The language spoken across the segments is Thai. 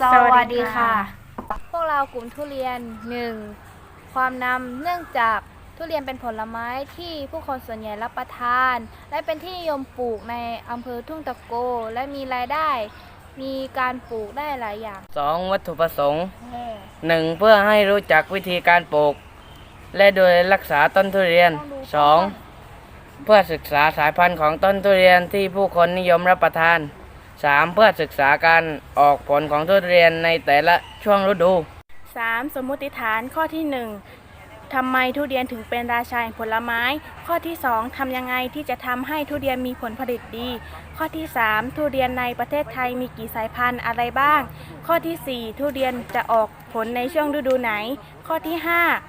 สวัสดีค่ะ พวกเรากลุ่มทุเรียนหนึ่งความนำเนื่องจากทุเรียนเป็นผลไม้ที่ผู้คนส่วนใหญ่รับประทาน และเป็นที่นิยมปลูกในอำเภอทุ่งตะโก และมีรายได้ มีการปลูกได้หลายอย่างสองวัตถุประสงค์หนึ่งเพื่อให้รู้จักวิธีการปลูก และโดยรักษาต้นทุเรียนสองเพื่อศึกษาสายพันธุ์ของต้นทุเรียนที่ผู้คนนิยมรับประทาน สามเพื่อศึกษาการออกผลของทุเรียนในแต่ละช่วงฤดู 3. สมมุติฐานข้อที่ 1ทำไมทุเรียนถึงเป็นราชาแห่งผลไม้ ข้อที่ 2ทำยังไงที่จะทำให้ทุเรียนมีผลผลิตดี ข้อที่ 3 ทุเรียนในประเทศไทยมีกี่สายพันธุ์อะไรบ้าง ข้อทีสี่ 4 ทุเรียนจะออกผลในช่วงฤดูไหน ข้อที่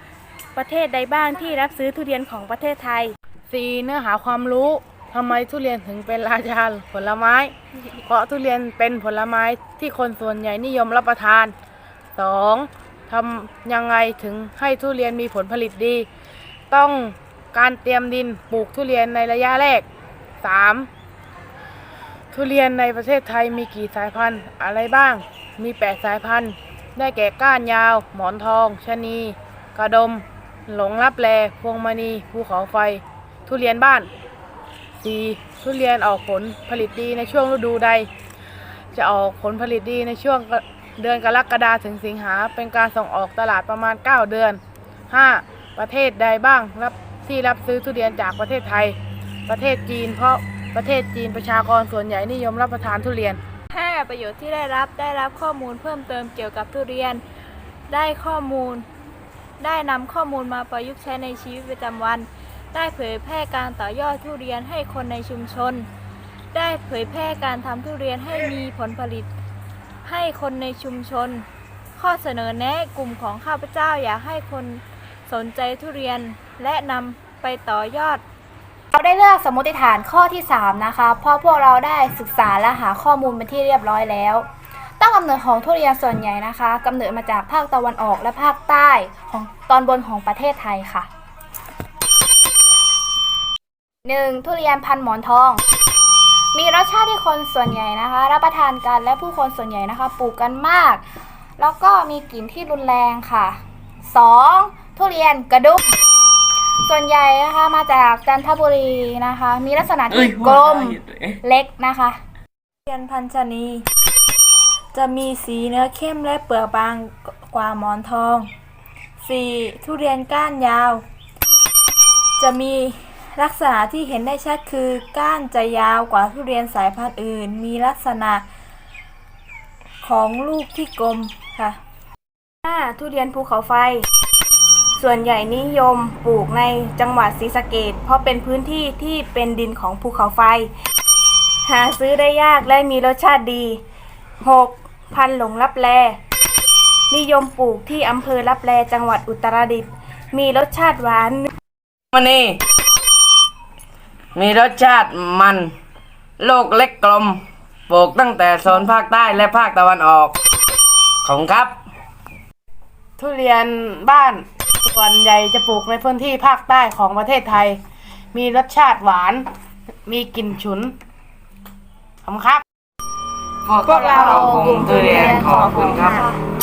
5 ประเทศใดบ้างที่รับซื้อทุเรียนของประเทศไทย 4. เนื้อหาความรู้ ทำไมทุเรียนถึงเป็นราชาผลไม้ เพราะทุเรียนเป็นผลไม้ที่คนส่วนใหญ่นิยมรับประทาน 2. ทำยังไงถึงให้ทุเรียนมีผลผลิตดี ต้องการเตรียมดินปลูกทุเรียนในระยะแรก 3. ทุเรียนในประเทศไทยมีกี่สายพันธุ์อะไรบ้าง มี 8 สายพันธุ์ ได้แก่ก้านยาว หมอนทองชะนี กระดม หลงรับแลพวงมณี ภูเขาไฟ ทุเรียนบ้าน 4. ทุเรียนออกผลผลิตดีในช่วงฤดูใด จะออกผลผลิตดีในช่วงเดือนกรกฎาถึงสิงหาเป็นการส่งออกตลาดประมาณ 9 เดือน 5. ประเทศใดบ้างรับที่รับซื้อทุเรียนจากประเทศไทย ประเทศจีน เพราะประเทศจีนประชากรส่วนใหญ่นิยมรับประทานทุเรียน 5. ประโยชน์ที่ได้รับได้รับข้อมูลเพิ่มเติมเกี่ยวกับทุเรียน ได้ข้อมูล ได้นำข้อมูลมาประยุกต์ใช้ในชีวิตประจำวัน ได้เผยแพร่การต่อยอดทุเรียนให้คนในชุมชน ได้เผยแพร่การทำทุเรียนให้มีผลผลิต ให้คนในชุมชน ข้อเสนอแนะกลุ่มของข้าพเจ้าอยากให้คนสนใจทุเรียนและนำไปต่อยอด เราได้เลือกสมมติฐานข้อที่ 3 นะคะ เพราะพวกเราได้ศึกษาและหาข้อมูลเป็นที่เรียบร้อยแล้วต้นกำเนิดของทุเรียนส่วนใหญ่นะคะกำเนิดมาจากภาคตะวันออกและภาคใต้ของตอนบนของประเทศไทยค่ะ 1. ทุเรียนพันหมอนทอง มีรสชาติที่คนส่วนใหญ่นะคะ รับประทานกันและผู้คนส่วนใหญ่นะคะปลูกกันมาก แล้วก็มีกลิ่นที่รุนแรงค่ะ 2. ทุเรียนกระดุกส่วนใหญ่นะคะมาจากจันทบุรีนะคะ มีลักษณะที่กลมเล็กนะคะทุเรียนพันชนี จะมีสีเนื้อเข้มและเปลือกบางกว่าหมอนทอง 4. ทุเรียนก้านยาว จะมี ลักษณะที่เห็นได้ชัดคือ ก้านจะยาวกว่าทุเรียนสายพันธุ์อื่น มีลักษณะของลูกที่กลมค่ะ 5. ทุเรียนภูเขาไฟ ส่วนใหญ่นิยมปลูกในจังหวัดศรีสะเกดเพราะเป็นพื้นที่ที่เป็นดินของภูเขาไฟ หาซื้อได้ยากและมีรสชาติดี 6. พันหลงลับแล นิยมปลูกที่อำเภอลับแลจังหวัดอุตรดิตถ์มีรสชาติหวานมันนี่ มีรสชาติมันลูกเล็กกลมปลูกตั้งแต่โซนภาคใต้และภาคตะวันออก ของครับ ทุเรียนบ้านส่วนใหญ่จะปลูกในพื้นที่ภาคใต้ของประเทศไทย มีรสชาติหวาน มีกลิ่นฉุนขอบคุณครับ พวกเรากลุ่มทุเรียนขอบคุณครับ